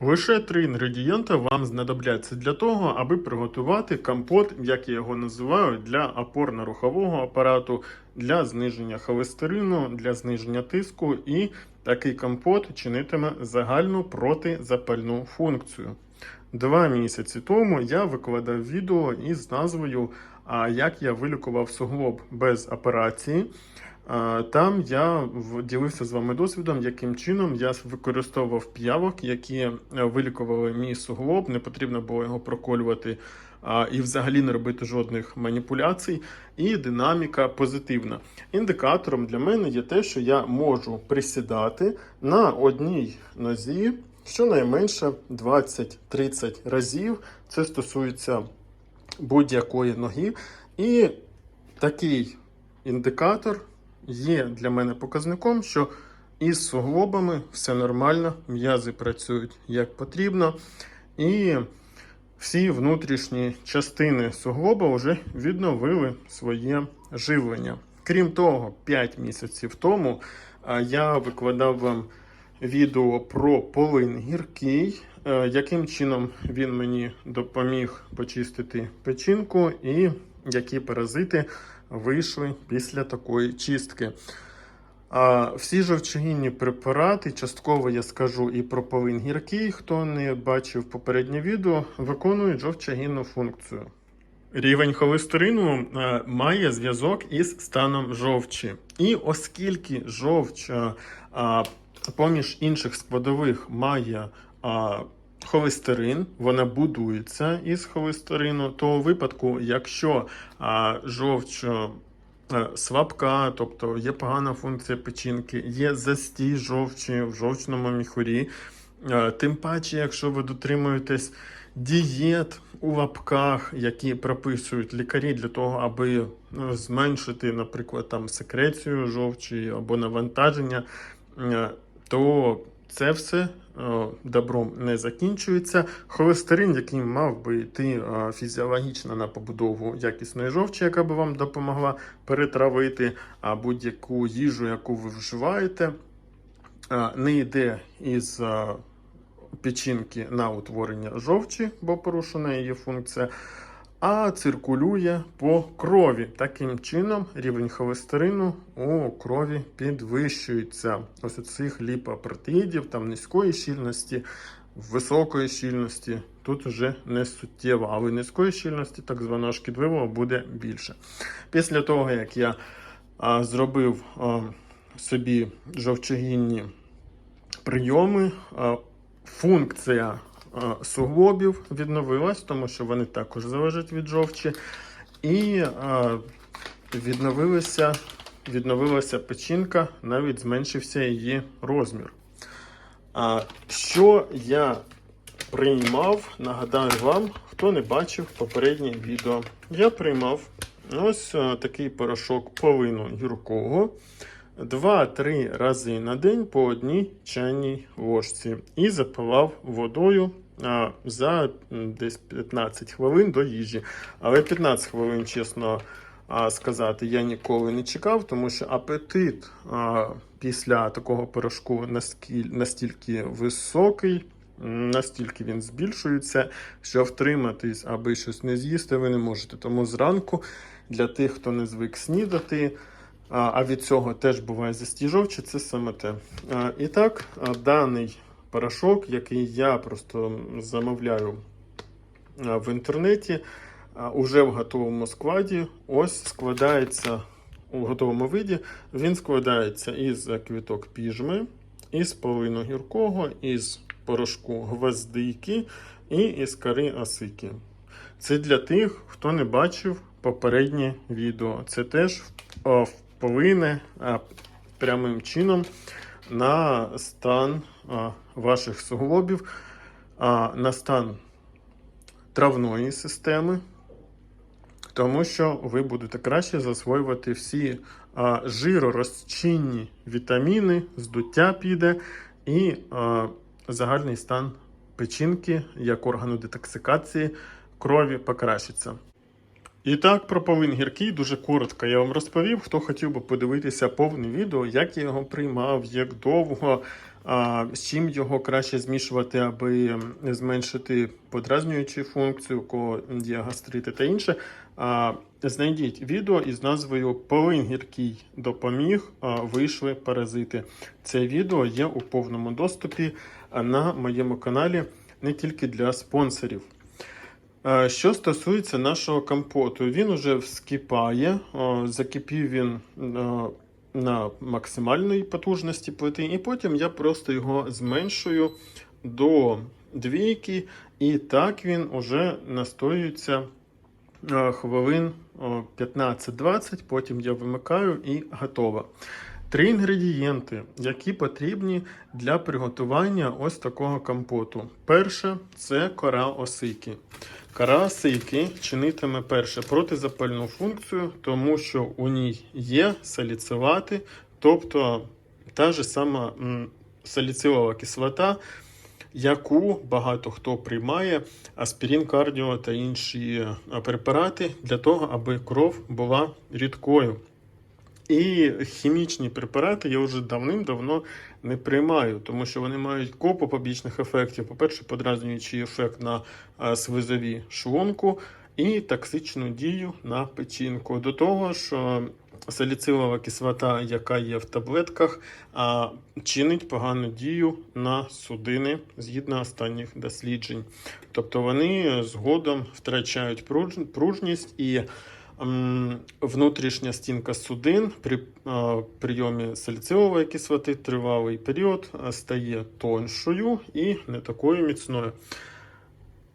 Лише три інгредієнти вам знадобляться для того, аби приготувати компот, як я його називаю, для опорно-рухового апарату, для зниження холестерину, для зниження тиску, і такий компот чинитиме загальну протизапальну функцію. Два місяці тому я викладав відео із назвою Як я вилікував суглоб без операції. Там я ділився з вами досвідом, яким чином я використовував п'явок, які е, вилікували мій суглоб. Не потрібно було його проколювати і взагалі не робити жодних маніпуляцій. І динаміка позитивна. Індикатором для мене є те, що я можу присідати на одній нозі щонайменше 20-30 разів. Це стосується будь-якої ноги. І такий індикатор є для мене показником, що із суглобами все нормально, м'язи працюють як потрібно. І всі внутрішні частини суглоба вже відновили своє живлення. Крім того, 5 місяців тому я викладав вам відео про полин гіркий, яким чином він мені допоміг почистити печінку і які паразити вийшли після такої чистки. А всі жовчогінні препарати, частково я скажу і про полин гіркий, хто не бачив попереднє відео, виконують жовчогінну функцію. Рівень холестерину е, має зв'язок із станом жовчі. І оскільки жовч поміж інших складових має холестерин, вона будується із холестерину, то у випадку, якщо а, жовч е, слабка, тобто є погана функція печінки, є застій жовчі в жовчному міхурі, е, тим паче, якщо ви дотримуєтесь дієт у лапках, які прописують лікарі для того, аби ну, зменшити, наприклад, там секрецію жовчі або навантаження, е, то це все е, добром не закінчується. Холестерин, який мав би йти е, фізіологічно на побудову якісної жовчі, яка би вам допомогла перетравити будь-яку їжу, яку ви вживаєте, е, не йде із е, печінки на утворення жовчі, бо порушена її функція, а циркулює по крові. Таким чином рівень холестерину у крові підвищується. Ось у цих ліпопротеїдів, там низької щільності, високої щільності. Тут вже не суттєво, але низької щільності, так званого шкідливого, буде більше. Після того, як я а, зробив а, собі жовчогінні прийоми, а, функція суглобів відновилась, тому що вони також залежать від жовчі. І відновилася, відновилася печінка, навіть зменшився її розмір. Що я приймав, нагадаю вам, хто не бачив попереднє відео. Я приймав ось такий порошок полину гіркого. 2-3 рази на день по одній чайній ложці і запивав водою за десь 15 хвилин до їжі. Але 15 хвилин, чесно сказати, я ніколи не чекав, тому що апетит після такого порошку настільки високий. Настільки він збільшується, що втриматись, аби щось не з'їсти, ви не можете. Тому зранку для тих, хто не звик снідати, а від цього теж буває застіжовче, це саме те. І так, даний порошок, який я просто замовляю в інтернеті, уже в готовому складі, ось складається у готовому виді. Він складається із квіток піжми, із полину гіркого, із порошку гвоздики і із кори осики. Це для тих, хто не бачив попереднє відео. Це теж вплине прямим чином на стан ваших суглобів, на стан травної системи, тому що ви будете краще засвоювати всі жиророзчинні вітаміни, здуття піде і загальний стан печінки як органу детоксикації крові покращиться. І так, про повин гіркий дуже коротко я вам розповів. Хто хотів би подивитися повне відео, як я його приймав, як довго, з чим його краще змішувати, аби зменшити подразнюючу функцію, у кого є гастрити та інше. Знайдіть відео із назвою Повин гіркий допоміг, вийшли паразити. Це відео є у повному доступі на моєму каналі не тільки для спонсорів. Що стосується нашого компоту, він уже вскипає. Закипів він на максимальній потужності плити, і потім я просто його зменшую до двійки, і так він уже настоюється е, хвилин 15-20, потім я вимикаю і готово. Три інгредієнти, які потрібні для приготування ось такого компоту. Перше це кора осики. Кора осики чинитиме перше протизапальну функцію, тому що у ній є саліцилати, тобто та ж сама саліцилова кислота, яку багато хто приймає, аспірин, кардіо та інші препарати для того, аби кров була рідкою. І хімічні препарати я вже давним-давно не приймаю, тому що вони мають купу побічних ефектів. По-перше, подразнюючий ефект на а, слизові шлунку і токсичну дію на печінку. До того ж, саліцилова кислота, яка є в таблетках, чинить погану дію на судини згідно останніх досліджень. Тобто вони згодом втрачають пружність і Внутрішня стінка судин при е, прийомі саліцилової кислоти тривалий період е, стає тоншою і не такою міцною.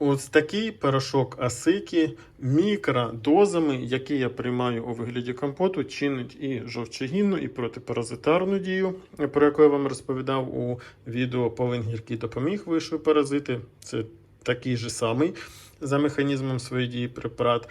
Ось такий порошок асики мікродозами, який я приймаю у вигляді компоту, чинить і жовчогінну, і протипаразитарну дію, про яку я вам розповідав у відео Повин гіркий допоміг вийшли паразити. Це такий же самий за механізмом своєї дії препарат.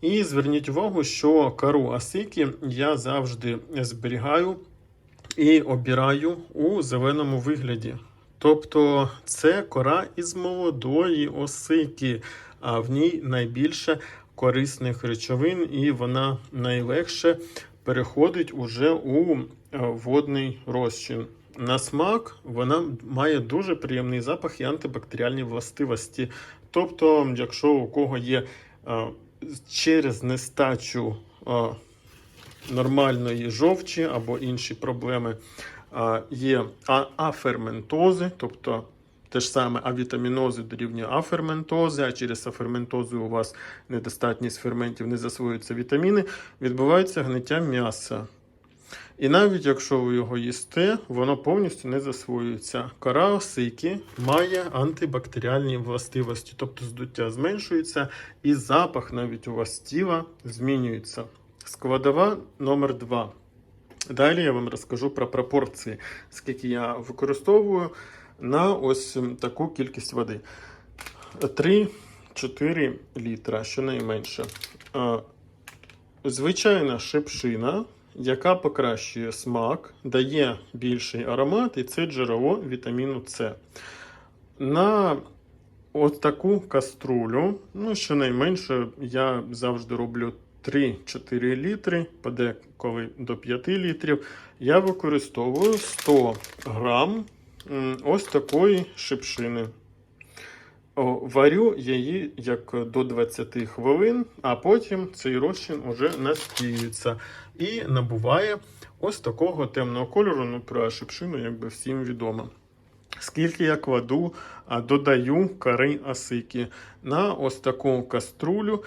І зверніть увагу, що кару асики я завжди зберігаю і обираю у зеленому вигляді. Тобто це кора із молодої осики, а в ній найбільше корисних речовин, і вона найлегше переходить уже у е, водний розчин. На смак вона має дуже приємний запах і антибактеріальні властивості. Тобто, якщо у кого є е, через нестачу а, нормальної жовчі або інші проблеми а, є аферментози, тобто те ж саме авітамінози дорівнює аферментози, а через аферментози у вас недостатність ферментів, не засвоюються вітаміни, відбувається гниття м'яса. І навіть якщо ви його їсте, воно повністю не засвоюється. Кора осики має антибактеріальні властивості, тобто здуття зменшується, і запах навіть у вас тіла змінюється. Складова номер 2. Далі я вам розкажу про пропорції, скільки я використовую на ось таку кількість води. 3-4 літра, щонайменше. Е, Звичайна шипшина яка покращує смак, дає більший аромат, і це джерело вітаміну С. На от таку каструлю, ну, щонайменше, я завжди роблю 3-4 літри, подеколи до 5 літрів. Я використовую 100 грам ось такої шипшини. Варю її як до 20 хвилин, а потім цей розчин уже наспіюється і набуває ось такого темного кольору. Ну, про шипшину, якби всім відомо. Скільки я кладу, додаю кори асики. На ось таку каструлю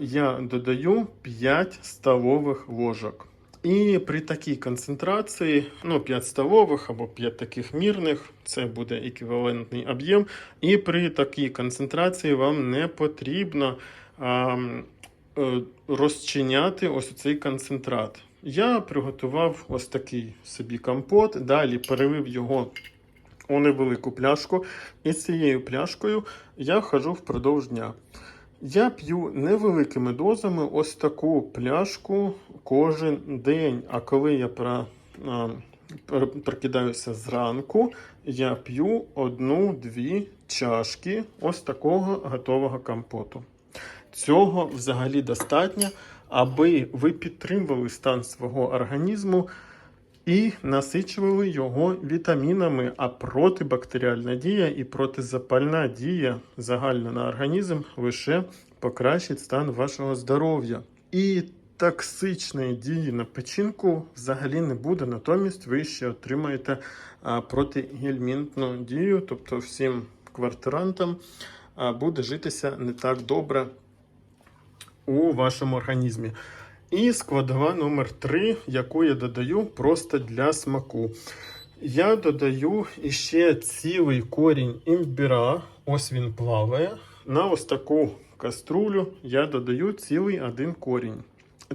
я додаю 5 столових ложок. І при такій концентрації, ну 5 столових або 5 таких мірних, це буде еквівалентний об'єм. І при такій концентрації вам не потрібно а, е, розчиняти ось цей концентрат. Я приготував ось такий собі компот, далі перелив його у невелику пляшку, і з цією пляшкою я хожу впродовж дня. Я п'ю невеликими дозами ось таку пляшку кожен день. А коли я про, а, пр- прокидаюся зранку, я п'ю одну-дві чашки ось такого готового компоту. Цього взагалі достатньо, аби ви підтримували стан свого організму і насичували його вітамінами. А протибактеріальна дія і протизапальна дія загально на організм лише покращить стан вашого здоров'я. І токсичної дії на печінку взагалі не буде. Натомість ви ще отримаєте протигельмінтну дію, тобто всім квартирантам буде житися не так добре у вашому організмі. І складова номер 3, яку я додаю просто для смаку. Я додаю іще цілий корінь імбіра, ось він плаває. На ось таку каструлю я додаю цілий один корінь.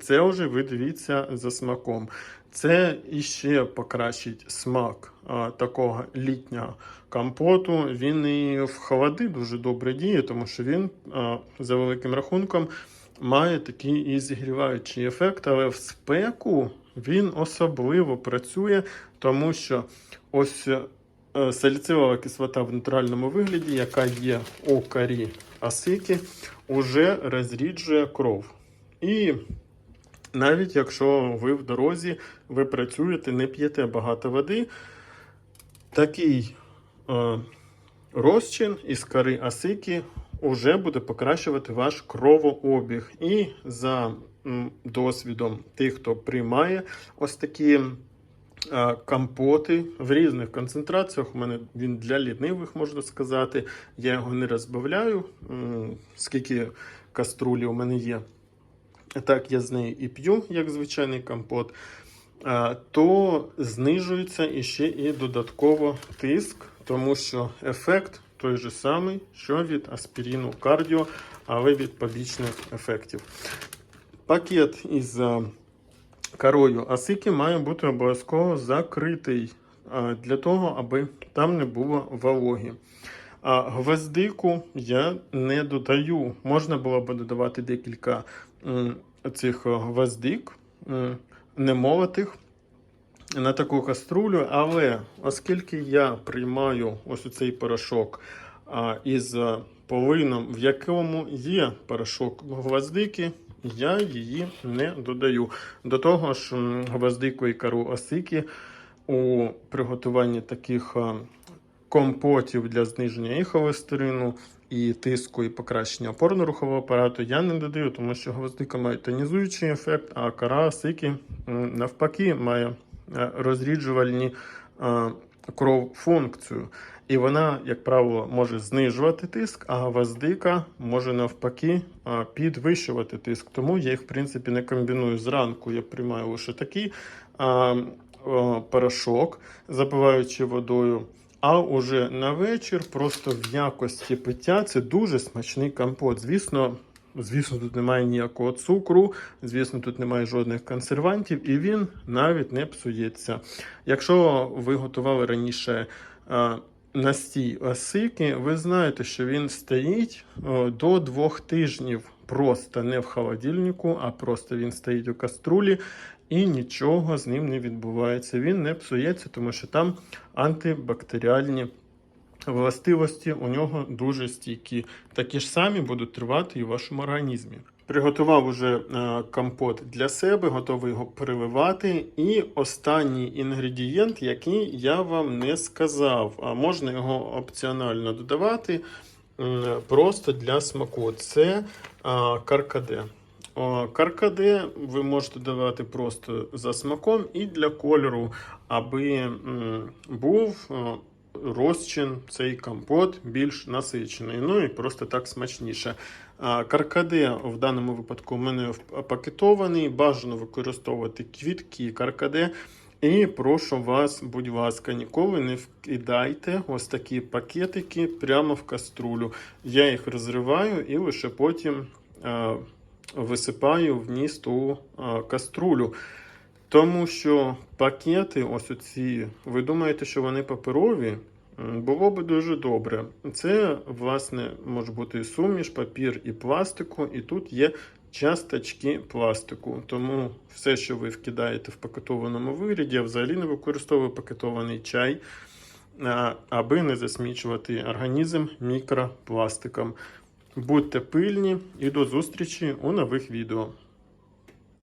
Це вже ви дивіться за смаком. Це іще покращить смак а, такого літнього компоту. Він і в холоди дуже добре діє, тому що він, а, за великим рахунком, має такий і зігріваючий ефект, але в спеку він особливо працює, тому що ось е, саліцилова кислота в натуральному вигляді, яка є у карі асики, уже розріджує кров. І навіть якщо ви в дорозі, ви працюєте, не п'єте багато води, такий е, розчин із кори асики вже буде покращувати ваш кровообіг. І за досвідом тих, хто приймає ось такі е, компоти в різних концентраціях. У мене він для лінивих, можна сказати. Я його не розбавляю, скільки каструлі у мене є. Так, я з нею і п'ю, як звичайний компот. То знижується іще і додатково тиск, тому що ефект той же самий, що від аспіріну кардіо, але від побічних ефектів. Пакет із а, корою асики має бути обов'язково закритий для того, аби там не було вологі. А гвоздику я не додаю. Можна було б додавати декілька цих гвоздик, немолотих на таку каструлю, але оскільки я приймаю ось цей порошок із полином, в якому є порошок гвоздики, я її не додаю. До того ж, гвоздику і кару осики у приготуванні таких компотів для зниження і холестерину, і тиску, і покращення опорно-рухового апарату я не додаю, тому що гвоздика має тонізуючий ефект, а кара сики м, навпаки має розріджувальні е, кров функцію. І вона, як правило, може знижувати тиск, а гвоздика може навпаки е, підвищувати тиск. Тому я їх, в принципі, не комбіную зранку. Я приймаю лише такий е, порошок, запиваючи водою. А уже на вечір, просто в якості пиття, це дуже смачний компот. Звісно, звісно, тут немає ніякого цукру, звісно, тут немає жодних консервантів, і він навіть не псується. Якщо ви готували раніше настій осики, ви знаєте, що він стоїть до двох тижнів. Просто не в холодильнику, а просто він стоїть у каструлі і нічого з ним не відбувається. Він не псується, тому що там антибактеріальні властивості у нього дуже стійкі. Такі ж самі будуть тривати і в вашому організмі. Приготував уже е, компот для себе, готовий його переливати. І останній інгредієнт, який я вам не сказав, а можна його опціонально додавати м, просто для смаку. Це е, каркаде. Каркаде ви можете давати просто за смаком і для кольору, аби був розчин цей компот більш насичений. Ну і просто так смачніше. Каркаде в даному випадку у мене пакетований. Бажано використовувати квітки каркаде. І прошу вас, будь ласка, ніколи не вкидайте ось такі пакетики прямо в каструлю. Я їх розриваю і лише потім. висипаю вниз ту каструлю. Тому що пакети, ось оці, ви думаєте, що вони паперові? Було би дуже добре. Це, власне, може бути суміш, папір і пластику, і тут є часточки пластику. Тому все, що ви вкидаєте в пакетованому вигляді, я взагалі не використовую пакетований чай, аби не засмічувати організм мікропластиком. Будьте пильні і до зустрічі у нових відео.